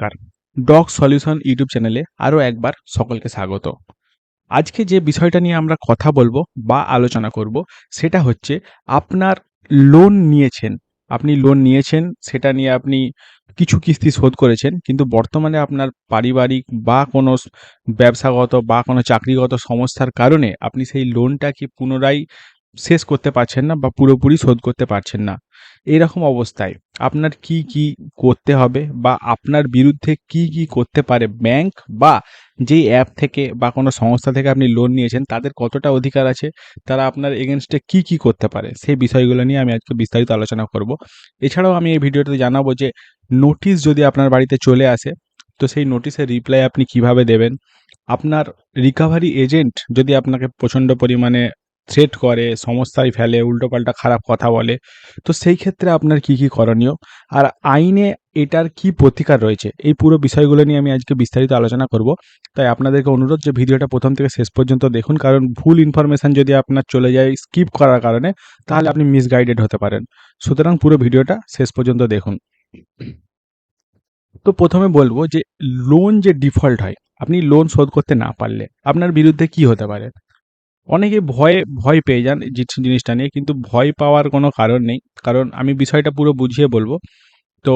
নমস্কার। Dog solution YouTube চ্যানেলে আরও একবার সকলকে স্বাগত। আজকে যে বিষয়টা নিয়ে আমরা কথা বলব বা আলোচনা করব সেটা হচ্ছে আপনার লোন নিয়েছেন। আপনি লোন নিয়েছেন, সেটা নিয়ে আপনি কিছু কিস্তি শোধ করেছেন, কিন্তু বর্তমানে আপনার পারিবারিক বা কোনো ব্যবসাগত বা কোনো চাকরিগত সমস্যার কারণে আপনি সেই লোনটাকে পুনরায় শেষ করতে পারছেন না বা পুরোপুরি শোধ করতে পারছেন না। এরকম অবস্থায় আপনার কি কি করতে হবে বা আপনার বিরুদ্ধে কি কি করতে পারে ব্যাংক বা যেই অ্যাপ থেকে বা কোনো সংস্থা থেকে আপনি লোন নিয়েছেন, তাদের কতটা অধিকার আছে? তারা আপনার এগেনস্টে কি কি করতে পারে? সেই বিষয়গুলো নিয়ে আমি আজকে বিস্তারিত আলোচনা করব। এছাড়াও আমি এই ভিডিওতে জানাব যে নোটিশ যদি আপনার বাড়িতে চলে আসে, তো সেই নোটিশের রিপ্লাই আপনি কীভাবে দেবেন? আপনার রিকভারি এজেন্ট যদি আপনাকে প্রচণ্ড পরিমাণে থ্রেট করে, সমস্যায় ফেলে, উল্টোপাল্টা খারাপ কথা বলে, তো সেই ক্ষেত্রে আপনার কি কি করণীয়? আর আইনে এটার কি প্রতিকার রয়েছে? এই পুরো বিষয়গুলো নিয়ে আমি আজকে বিস্তারিত আলোচনা করব। তাই আপনাদেরকে অনুরোধ যে ভিডিওটা প্রথম থেকে শেষ পর্যন্ত দেখুন, কারণ ভুল ইনফরমেশন যদি আপনার চলে যায় স্কিপ করার কারণে, তাহলে আপনি মিসগাইডেড হতে পারেন। সুতরাং পুরো ভিডিওটা শেষ পর্যন্ত দেখুন। তো প্রথমে বলব যে লোন যে ডিফল্ট হয়, আপনি লোন শোধ করতে না পারলে আপনার বিরুদ্ধে কি হতে পারে? অনেকে ভয়ে, ভয় পেয়ে যান জিনিসটা নিয়ে, কিন্তু ভয় পাওয়ার কোনো কারণ নেই। কারণ আমি বিষয়টা পুরো বুঝিয়ে বলব। তো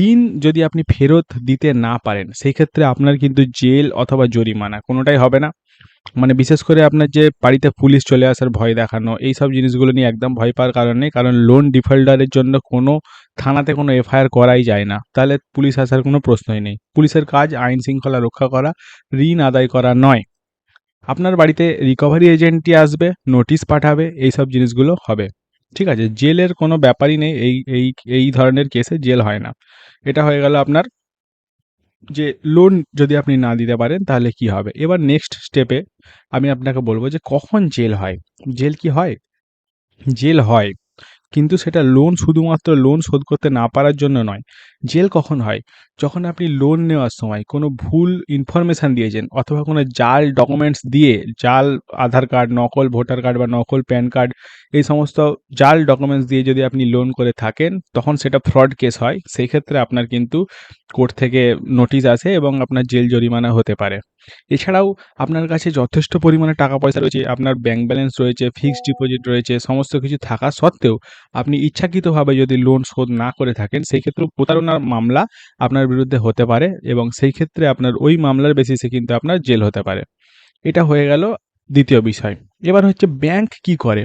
ঋণ যদি আপনি ফেরত দিতে না পারেন সেই ক্ষেত্রে আপনার কিন্তু জেল অথবা জরিমানা কোনোটাই হবে না। মানে বিশেষ করে আপনার যে বাড়িতে পুলিশ চলে আসার ভয় দেখানো, এই সব জিনিসগুলো নিয়ে একদম ভয় পাওয়ার কারণ নেই। কারণ লোন ডিফল্টারের জন্য কোনো থানাতে কোনো এফআইআর করাই যায় না। তাহলে পুলিশ আসার কোনো প্রশ্নই নেই। পুলিশের কাজ, আইন শৃঙ্খলা রক্ষা করা, ঋণ আদায় করা নয়। আপনার বাড়িতে রিকভারি এজেন্টটি আসবে নোটিশ পাঠাবে এই সব জিনিসগুলো হবে। ঠিক আছে? জেলের কোনো ব্যাপারই নেই, এই এই এই ধরনের কেসে জেল হয় না। এটা হয়ে গেল আপনার যে লোন যদি আপনি না দিতে পারেন, তাহলে কি হবে? এবার নেক্সট স্টেপে আমি আপনাকে বলব যে কখন জেল হয়? জেল কি হয়? জেল হয় কিন্তু সেটা লোন শুধুমাত্র লোন শোধ করতে না পারার জন্য নয়। জেল কখন হয়? যখন আপনি লোন নেওয়ার সময় কোনো ভুল ইনফরমেশান দিয়েছেন অথবা কোনো জাল ডকুমেন্টস দিয়ে, জাল আধার কার্ড নকল ভোটার কার্ড বা নকল প্যান কার্ড এই সমস্ত জাল ডকুমেন্টস দিয়ে যদি আপনি লোন করে থাকেন, তখন সেটা ফ্রড কেস হয়। সেই ক্ষেত্রে আপনার কিন্তু কোর্ট থেকে নোটিশ আসে এবং আপনার জেল জরিমানা হতে পারে। এছাড়াও আপনার কাছে যথেষ্ট পরিমাণে টাকা পয়সা রয়েছে, আপনার ব্যাংক ব্যালেন্স রয়েছে ফিক্সড ডিপোজিট রয়েছে, সমস্ত কিছু থাকা সত্ত্বেও আপনি ইচ্ছাকৃতভাবে যদি লোন শোধ না করে থাকেন, সেই ক্ষেত্রে প্রতারণার মামলা আপনার বিরুদ্ধে হতে পারে এবং সেই ক্ষেত্রে আপনার ওই মামলার বেসিসে কিন্তু আপনার জেল হতে পারে। এটা হয়ে গেল দ্বিতীয় বিষয়। এবার হচ্ছে ব্যাংক কি করে?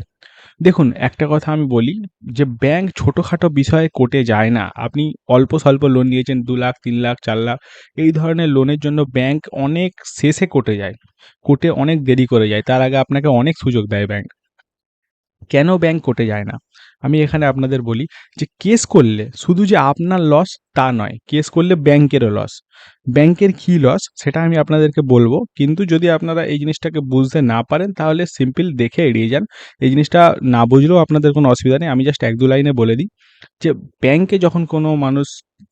দেখুন, একটা কথা আমি বলি যে ব্যাংক ছোটোখাটো বিষয়ে কোর্টে যায় না। আপনি অল্প স্বল্প লোন নিয়েছেন, দু লাখ, তিন লাখ, চার লাখ, এই ধরনের লোনের জন্য ব্যাংক অনেক শেষে কোর্টে যায়। কোর্টে অনেক দেরি করে যায়। তার আগে আপনাকে অনেক সুযোগ দেয় ব্যাংক কেন ব্যাংক কোর্টে যায় না? আমি এখানে আপনাদের বলি যে কেস করলে শুধু যে আপনার লস তা নয়, কেস করলে ব্যাংকেরও লস ব্যাংকের কী লস সেটা আমি আপনাদেরকে বলব, কিন্তু যদি আপনারা এই জিনিসটাকে বুঝতে না পারেন তাহলে সিম্পল দেখে এড়িয়ে যান। এই জিনিসটা না বুঝলেও আপনাদের কোনো অসুবিধা নেই। আমি জাস্ট এক দু লাইনে বলে দিই যে ব্যাংকে যখন কোনো মানুষ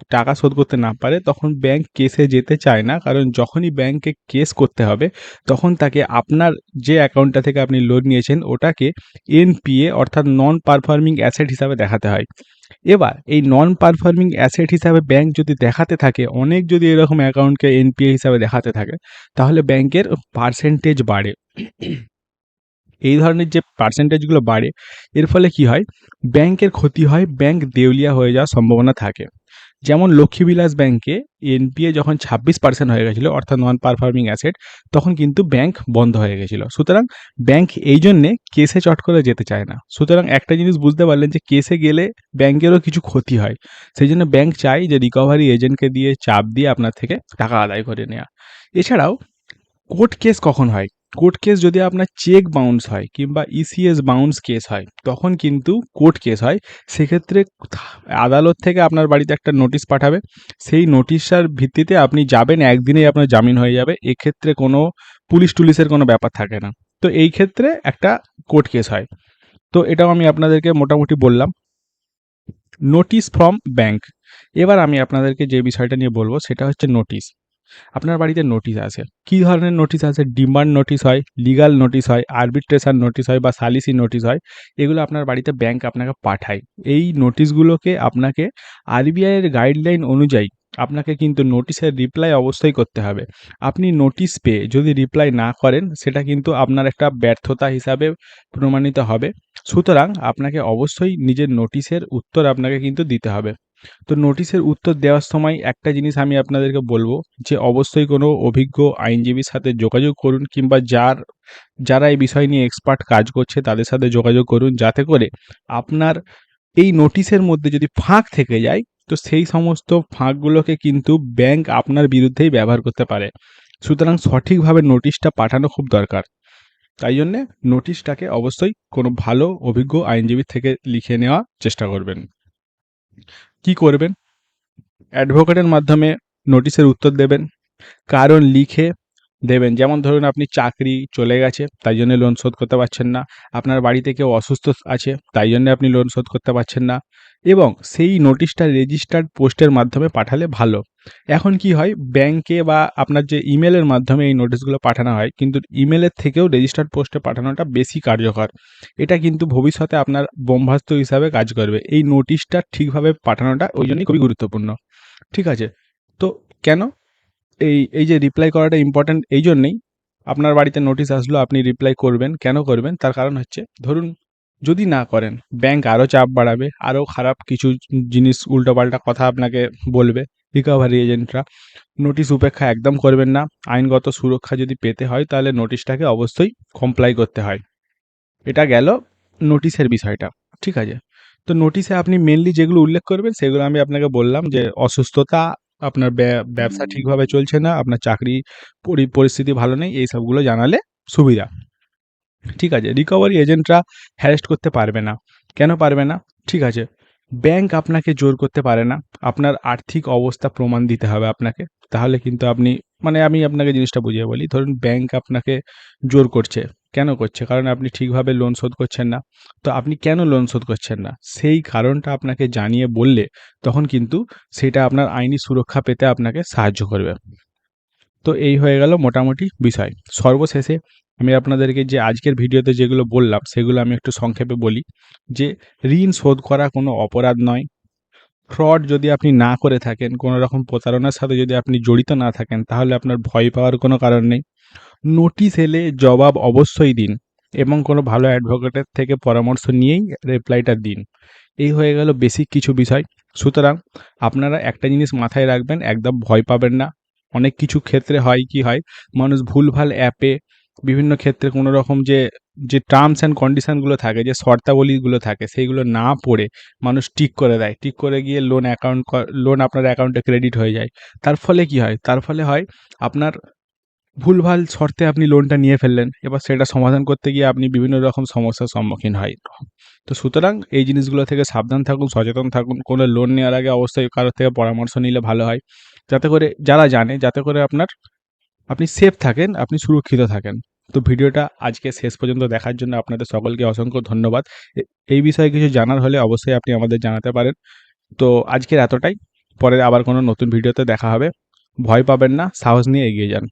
টাকা শোধ করতে না পারে, তখন ব্যাংক কেসে যেতে চায় না। কারণ যখনই ব্যাংকে কেস করতে হবে, তখন তাকে আপনার যে অ্যাকাউন্টটা থেকে আপনি লোন নিয়েছেন, ওটাকে এনপিএ অর্থাৎ নন পারফর্মিং অ্যাসেট হিসাবে দেখাতে হয়। এবার, এই নন পারফর্মিং অ্যাসেট হিসাবে ব্যাংক যদি দেখাতে থাকে, অনেক যদি এরকম অ্যাকাউন্টকে এনপিএ হিসাবে দেখাতে থাকে, তাহলে ব্যাংকের পার্সেন্টেজ বাড়ে। এই ধরনের যে পার্সেন্টেজগুলো বাড়ে, এর ফলে কি হয়? ব্যাংকের ক্ষতি হয় ব্যাংক দেউলিয়া হয়ে যাওয়ার সম্ভাবনা থাকে। যেমন লক্ষ্মীবিলাস ব্যাংকে এনপিএ যখন ছাব্বিশ পার্সেন্ট হয়ে গেছিল, অর্থাৎ নন পারফর্মিং অ্যাসেট তখন কিন্তু ব্যাংক বন্ধ হয়ে গেছিল। সুতরাং ব্যাংক এই জন্যে কেসে চট করে যেতে চায় না। সুতরাং একটা জিনিস বুঝতে পারলেন যে কেসে গেলে ব্যাংকেরও কিছু ক্ষতি হয়। সেই জন্য ব্যাংক চাই যে রিকভারি এজেন্টকে দিয়ে চাপ দিয়ে আপনার থেকে টাকা আদায় করে নেওয়া এছাড়াও কোর্ট কেস কখন হয়? কোর্ট কেস যদি আপনার চেক বাউন্স হয় কিংবা ইসিএস বাউন্স কেস হয়, তখন কিন্তু কোর্ট কেস হয়। সেক্ষেত্রে আদালত থেকে আপনার বাড়িতে একটা নোটিশ পাঠাবে। সেই নোটিশটার ভিত্তিতে আপনি যাবেন, একদিনেই আপনার জামিন হয়ে যাবে। এক্ষেত্রে কোনো পুলিশ টুলিশের কোনো ব্যাপার থাকে না। তো এই ক্ষেত্রে একটা কোর্ট কেস হয়। তো এটাও আমি আপনাদেরকে মোটামুটি বললাম। নোটিশ ফ্রম ব্যাংক এবার আমি আপনাদেরকে যে বিষয়টা নিয়ে বলব, সেটা হচ্ছে নোটিশ আপনার বাড়িতে নোটিশ আসে কী ধরনের নোটিশ আসে ডিমান্ড নোটিশ হয় লিগাল নোটিশ হয় আরবিট্রেশন নোটিশ হয় বা সালিসি নোটিশ হয়, এগুলো আপনার বাড়িতে ব্যাংক আপনাকে পাঠায়। এই নোটিশগুলোকে আপনাকে আরবিআইয়ের গাইডলাইন অনুযায়ী আপনাকে কিন্তু নোটিশের রিপ্লাই অবশ্যই করতে হবে। আপনি নোটিশ পেয়ে যদি রিপ্লাই না করেন, সেটা কিন্তু আপনার একটা ব্যর্থতা হিসাবে প্রমাণিত হবে। সুতরাং আপনাকে অবশ্যই নিজের নোটিশের উত্তর আপনাকে কিন্তু দিতে হবে। তো নোটিশের উত্তর দেওয়ার সময় একটা জিনিস আমি আপনাদেরকে বলব যে অবশ্যই কোনো অভিজ্ঞ আইনজীবীর সাথে যোগাযোগ করুন কিংবা যার, যারা এই বিষয় নিয়ে এক্সপার্ট কাজ করছে তাদের সাথে যোগাযোগ করুন যাতে করে আপনার এই নোটিশের মধ্যে যদি ফাঁক থেকে যায় তো সেই সমস্ত ফাঁকগুলোকে কিন্তু ব্যাংক আপনার বিরুদ্ধেই ব্যবহার করতে পারে। সুতরাং সঠিকভাবে নোটিশটা পাঠানো খুব দরকার। তাই জন্যে নোটিশটাকে অবশ্যই কোনো ভালো অভিজ্ঞ আইনজীবীর থেকে লিখে নেওয়ার চেষ্টা করবেন। কি করবেন? অ্যাডভোকেটের মাধ্যমে নোটিশের উত্তর দেবেন। কারণ লিখে দেবেন। যেমন ধরুন আপনি চাকরি চলে গেছে, তাই জন্য লোন শোধ করতে পারছেন না। আপনার বাড়িতে কেউ অসুস্থ আছে, তাই জন্য আপনি লোন শোধ করতে পারছেন না। এবং সেই নোটিশটা রেজিস্টার্ড পোস্টের মাধ্যমে পাঠালে ভালো। এখন কি হয় ব্যাংকে বা আপনার যে ইমেলের মাধ্যমে এই নোটিশগুলো পাঠানো হয়, কিন্তু ইমেলের থেকেও রেজিস্টার্ড পোস্টে পাঠানোটা বেশি কার্যকর। এটা কিন্তু ভবিষ্যতে আপনার বোমভাস্ত হিসাবে কাজ করবে। এই নোটিশটা ঠিকভাবে পাঠানোটা ওই জন্যই খুবই গুরুত্বপূর্ণ। ঠিক আছে? তো কেন? এই এই যে রিপ্লাই করাটা ইম্পর্ট্যান্ট এই জন্যেই আপনার বাড়িতে নোটিশ আসলো, আপনি রিপ্লাই করবেন, কেন করবেন? তার কারণ হচ্ছে, ধরুন যদি না করেন ব্যাংক আরও চাপ বাড়াবে আরও খারাপ কিছু জিনিস উল্টোপাল্টা কথা আপনাকে বলবে রিকভারি এজেন্টরা নোটিশ উপেক্ষা একদম করবেন না, আইনগত সুরক্ষা যদি পেতে হয়, তাহলে নোটিশটাকে অবশ্যই কমপ্লাই করতে হয়। এটা গেল নোটিশের বিষয়টা, ঠিক আছে? তো নোটিশে আপনি মেনলি যেগুলো উল্লেখ করবেন, সেগুলো আমি আপনাকে বললাম যে, অসুস্থতা আপনার ব্যা- ব্যবসা ঠিকভাবে চলছে না আপনার চাকরি পরি- পরিস্থিতি ভালো নেই এই সবগুলো জানালে সুবিধা। ঠিক আছে রিকভারি এজেন্টরা হ্যারেস্ট করতে পারবে না। কেন পারবে না? ঠিক আছে ব্যাংক আপনাকে জোর করতে পারে না। আপনার আর্থিক অবস্থা প্রমাণ দিতে হবে আপনাকে। তাহলে কিন্তু আপনি মানে আমি আপনাকে জিনিসটা বুঝিয়ে বলি। ধরুন ব্যাংক আপনাকে জোর করছে। কেন করছে? কারণ আপনি ঠিকভাবে লোন শোধ করছেন না। তো আপনি কেন লোন শোধ করছেন না? সেই কারণটা আপনাকে জানিয়ে বললে তখন কিন্তু সেটা আপনার আইনি সুরক্ষা পেতে আপনাকে সাহায্য করবে। তো এই হয়ে গেল মোটামুটি বিষয়। সর্বশেষে আমি আপনাদেরকে যে আজকের ভিডিওতে যেগুলো বললাম, সেগুলো আমি একটু সংক্ষেপে বলি। যে ঋণ শোধ করা কোনো অপরাধ নয়। ফ্রড যদি আপনি না করে থাকেন, কোনো রকম প্রতারণার সাথে যদি আপনি জড়িত না থাকেন, তাহলে আপনার ভয় পাওয়ার কোনো কারণ নেই। নোটিশ এলে জবাব অবশ্যই দিন এবং কোনো ভালো অ্যাডভোকেটের থেকে পরামর্শ নিয়েই রিপ্লাইটা দিন। এই হয়ে গেল বেসিক কিছু বিষয়। সুতরাং আপনারা একটা জিনিস মাথায় রাখবেন, একদম ভয় পাবেন না। অনেক কিছু ক্ষেত্রে হয় কি হয়, মানুষ ভুলভাল অ্যাপে বিভিন্ন ক্ষেত্রে কোনো রকম যে যে টার্মস অ্যান্ড কন্ডিশনগুলো থাকে, যে শর্তাবলীগুলো থাকে, সেইগুলো না পড়ে মানুষ টিক করে দেয়। টিক করে গিয়ে লোন অ্যাকাউন্ট লোন আপনার অ্যাকাউন্টে ক্রেডিট হয়ে যায়। তার ফলে কি হয়? তার ফলে হয় আপনার ভুলভাল শর্তে আপনি লোনটা নিয়ে ফেললেন। এবার সেটা সমাধান করতে গিয়ে আপনি বিভিন্ন রকম সমস্যার সম্মুখীন হয়। তো সুতরাং এই জিনিসগুলো থেকে সাবধান থাকুন, সচেতন থাকুন। কোনো লোন নেওয়ার আগে অবশ্যই কারোর থেকে পরামর্শ নিলে ভালো হয়। যাতে করে, যারা জানে, যাতে করে আপনার, আপনি সেফ থাকেন, আপনি সুরক্ষিত থাকেন। তো ভিডিওটা আজকে শেষ পর্যন্ত দেখার জন্য আপনাদের সকলকে অসংখ্য ধন্যবাদ। এই বিষয়ে কিছু জানার হলে অবশ্যই আপনি আমাদের জানাতে পারেন। তো আজকের এতটাই। পরে আবার কোনো নতুন ভিডিওতে দেখা হবে। ভয় পাবেন না, সাহস নিয়ে এগিয়ে যান।